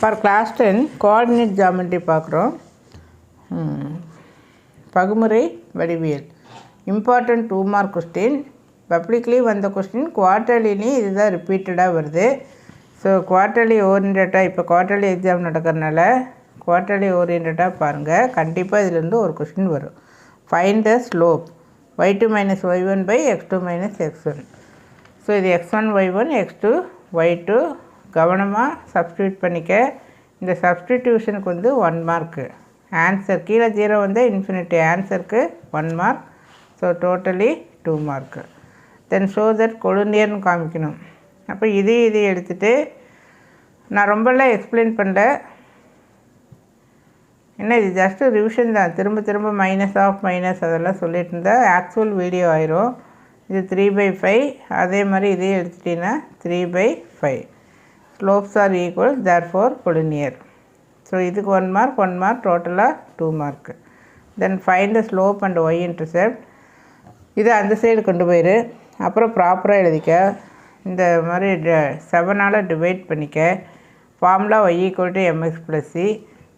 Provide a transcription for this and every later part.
For class ten coordinate geometry பார்க்குறோம். பகுமுறை வடிவியல். Important two mark question publicly வந்த கொஸ்டின் குவார்ட்டர்லிலையும் இதுதான் ரிப்பீட்டடாக வருது. ஸோ குவார்ட்டர்லி ஓரியன்டாக இப்போ குவார்ட்டர்லி எக்ஸாம் நடக்கிறனால குவார்ட்டர்லி ஓரியன்டாக பாருங்கள் கண்டிப்பாக இதுலேருந்து ஒரு கொஸ்டின் வரும். Find the slope y two minus y one by x two minus x one so இது x one y one x two y two கவனமாக சப்ஸ்டியூட் பண்ணிக்க. இந்த சப்ஸ்டிடியூஷனுக்கு வந்து ஒன் மார்க்கு ஆன்சர் கீழே ஜீரோ வந்து infinity ஆன்சருக்கு one mark so totally two mark then show that கொழுந்தியர்னு காமிக்கணும். அப்போ இது இது எடுத்துகிட்டு நான் ரொம்பலாம் எக்ஸ்பிளைன் பண்ணல. என்ன இது ஜஸ்ட்டு ரிவிஷன் தான். திரும்ப திரும்ப மைனஸ் ஆஃப் மைனஸ் அதெல்லாம் சொல்லிட்டு இருந்தால் ஆக்சுவல் வீடியோ ஆயிரும். இது த்ரீ பை ஃபைவ் அதே மாதிரி இதையும் எடுத்துட்டிங்கன்னா three by five slopes are equal therefore collinear so இதுக்கு ஒன் மார்க் ஒன் மார்க் டோட்டலாக two mark then find the slope and y intercept இது அந்த சைடு கொண்டு போயிரு. அப்புறம் ப்ராப்பராக எழுதிக்க. இந்த மாதிரி ட செவனால் டிவைட் பண்ணிக்க. Formula y equal to m x plus c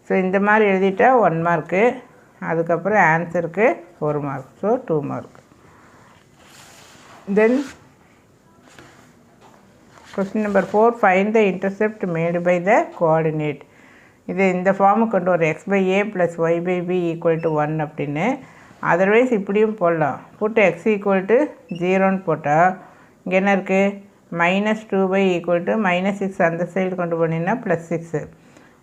so இந்த மாதிரி எழுதிட்டா ஒன் மார்க்கு அதுக்கப்புறம் ஆன்சருக்கு four mark so two mark then question number four find the intercept made by the coordinate இது இந்த ஃபார்முக்கு கொண்டு வரும் x by a plus y by b equal to one அப்படின்னு. அதர்வைஸ் இப்படியும் போடலாம். புட்டு எக்ஸ் ஈக்குவல் டு ஜீரோன்னு போட்டால் இங்கே என்ன இருக்குது minus two by equal to minus six அந்த சைடு கொண்டு போனீங்கன்னா plus six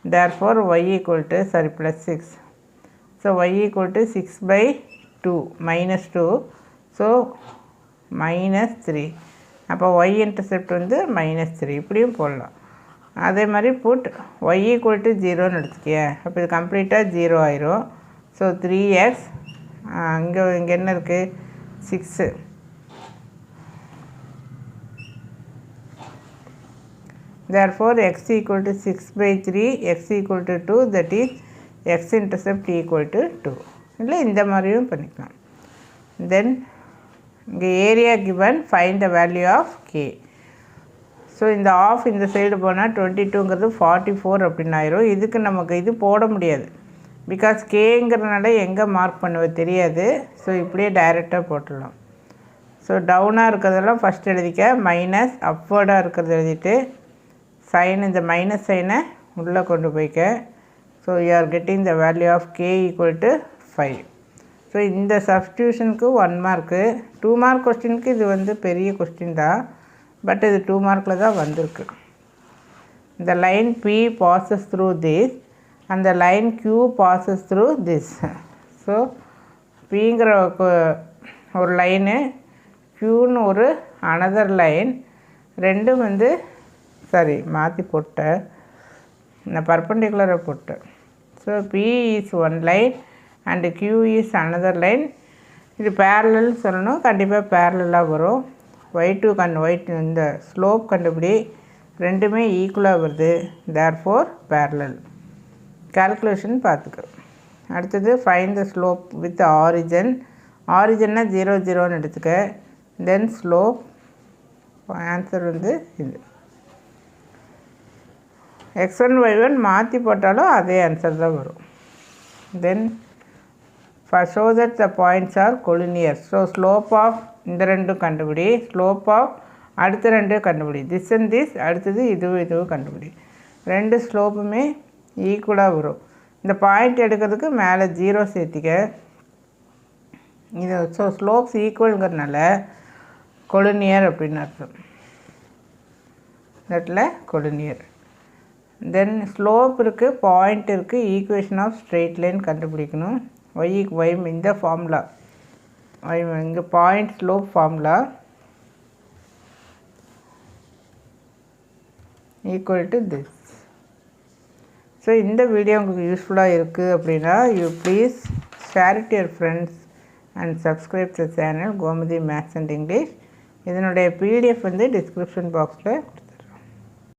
therefore y equal to sorry plus six so y equal to six by two minus two so minus three அப்போ y intercept வந்து minus three இப்படியும் போடலாம். அதே மாதிரி put Y equal to ஜீரோன்னு எடுத்துக்கிய. அப்போ இது கம்ப்ளீட்டாக ஜீரோ ஆயிரும். ஸோ த்ரீ எக்ஸ் அங்கே இங்கே என்ன இருக்குது six therefore x equal to 6 by 3 x equal to 2 that is x intercept equal to 2 இல்லை இந்த மாதிரியும் பண்ணிக்கலாம். தென் இங்கே area given find the value of k so இந்த ஆஃப் இந்த சைடு போனால் டுவெண்ட்டி டூங்கிறது ஃபார்ட்டி ஃபோர் அப்படின்னு ஆயிரும். இதுக்கு நமக்கு இது போட முடியாது. பிகாஸ் கேங்கிறதுனால எங்கே மார்க் பண்ணுவது தெரியாது. ஸோ இப்படியே டைரெக்டாக போட்டுடலாம். ஸோ டவுனாக இருக்கிறதெல்லாம் ஃபஸ்ட் எழுதிக்க மைனஸ் அப்வர்டாக இருக்கிறத எழுதிட்டு சைன் இந்த மைனஸ் சைனை உள்ளே கொண்டு போய்க்க. So you are getting the value of k equal to five so இந்த சப்ஸ்டியூஷனுக்கு ஒன் மார்க்கு டூ மார்க் கொஸ்டினுக்கு இது வந்து பெரிய கொஸ்டின் தான். பட் இது டூ மார்க்கில் தான் வந்திருக்கு. இந்த line p passes through this அந்த line q passes through this so பிங்கிற ஒரு லைனு க்யூன்னு ஒரு அனதர் லைன் ரெண்டும் வந்து சாரி மாற்றி போட்டேன். நான் பர்பண்டிகுலராக போட்டேன். So p is one line and q is another line இது பேரலல் சொல்லணும். கண்டிப்பாக பேரலாக வரும். ஒய் டூ கண் ஒயிட் இந்த ஸ்லோப் கண்டுபிடி ரெண்டுமே ஈக்குவலாக வருது. தேர் ஃபோர் பேரலல் கால்குலேஷன் பார்த்துக்க. அடுத்தது find the slope with origin ஆரிஜன்னா zero ஜீரோன்னு எடுத்துக்க. தென் ஸ்லோப் ஆன்சர் வந்து இது. எக்ஸ் ஒன் ஒய் ஒன் மாற்றி போட்டாலும் அதே ஆன்சர் தான் வரும். Then show that the points are collinear. So slope of இந்த ரெண்டும் கண்டுபிடி. ஸ்லோப் ஆஃப் அடுத்த ரெண்டும் கண்டுபிடி. திஸ் அண்ட் திஸ் அடுத்தது இதுவும் இதுவும் கண்டுபிடி. ரெண்டு ஸ்லோப்புமே ஈக்குவலாக வரும். இந்த பாயிண்ட் எடுக்கிறதுக்கு மேலே ஜீரோ சேர்த்திக்க. இது ஸோ ஸ்லோப்ஸ் ஈக்குவலுங்கிறதுனால கொலினியர் அப்படின்னு அர்த்தம். தட்டில் கொலினியர். தென் ஸ்லோப் இருக்குது பாயிண்ட் இருக்குது ஈக்குவேஷன் ஆஃப் ஸ்ட்ரெயிட் லைன் கண்டுபிடிக்கணும். ஒய் ஒய் இந்த ஃபார்முலா ஒய் இங்கே point slope formula equal to this so இந்த வீடியோ உங்களுக்கு யூஸ்ஃபுல்லாக இருக்குது அப்படின்னா you please share it your friends and subscribe the channel Gomathi maths and English இதனுடைய பிடிஎஃப் வந்து டிஸ்கிரிப்ஷன் பாக்ஸில்